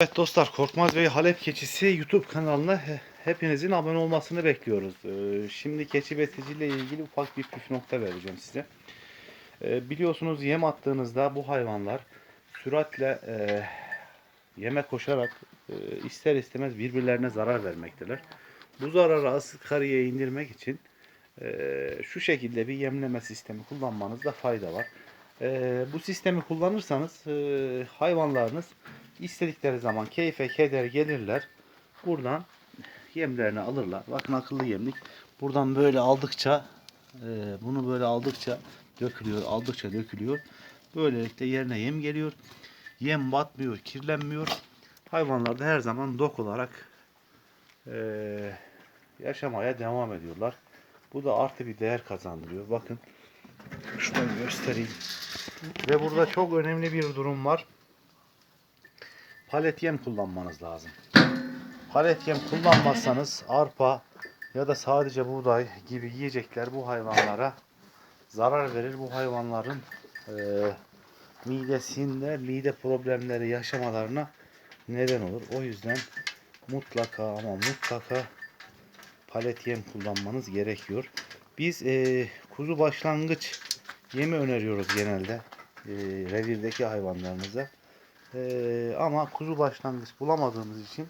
Evet dostlar Korkmaz Bey Halep Keçisi YouTube kanalına he- hepinizin abone olmasını bekliyoruz. Ee, Şimdi keçi besiciliği ilgili ufak bir püf nokta vereceğim size. Ee, Biliyorsunuz yem attığınızda bu hayvanlar süratle e, yeme koşarak e, ister istemez birbirlerine zarar vermekteler. Bu zararı asgariye indirmek için e, şu şekilde bir yemleme sistemi kullanmanızda fayda var. Bu sistemi kullanırsanız hayvanlarınız istedikleri zaman keyfe keder gelirler. Buradan yemlerini alırlar. Bakın akıllı yemlik. Buradan böyle aldıkça e, bunu böyle aldıkça dökülüyor, aldıkça dökülüyor. Böylelikle yerine yem geliyor. Yem batmıyor, kirlenmiyor. Hayvanlar da her zaman dok olarak e, yaşamaya devam ediyorlar. Bu da artı bir değer kazandırıyor. Bakın şunu göstereyim. Ve burada çok önemli bir durum var. Palet yem kullanmanız lazım. Palet yem kullanmazsanız arpa ya da sadece buğday gibi yiyecekler bu hayvanlara zarar verir. Bu hayvanların e, midesinde mide problemleri yaşamalarına neden olur. O yüzden mutlaka ama mutlaka palet yem kullanmanız gerekiyor. Biz e, kuzu başlangıç yemi öneriyoruz genelde e, revirdeki hayvanlarımıza. E, ama kuzu başlangıç bulamadığımız için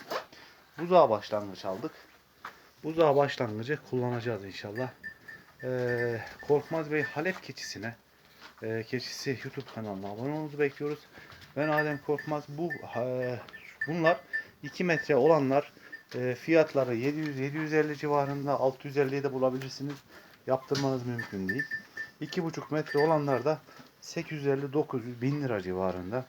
buzağa başlangıç aldık. Buzağa başlangıcı kullanacağız inşallah. E, Korkmaz Bey Halep keçisine e, keçisi YouTube kanalına abone olmanızı bekliyoruz. Ben Adem Korkmaz. Bu e, bunlar 2 metre olanlar e, fiyatları 700-750 civarında 650'ye de bulabilirsiniz. Yaptırmanız mümkün değil. 2,5 metre olanlar da 850-900 bin lira civarında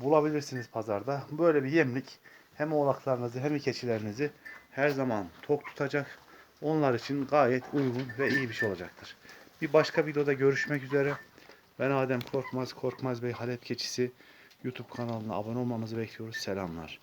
bulabilirsiniz pazarda. Böyle bir yemlik hem oğlaklarınızı hem keçilerinizi her zaman tok tutacak. Onlar için gayet uygun ve iyi bir şey olacaktır. Bir başka videoda görüşmek üzere. Ben Adem Korkmaz, Korkmaz Bey Halep Keçisi YouTube kanalına abone olmamızı bekliyoruz. Selamlar.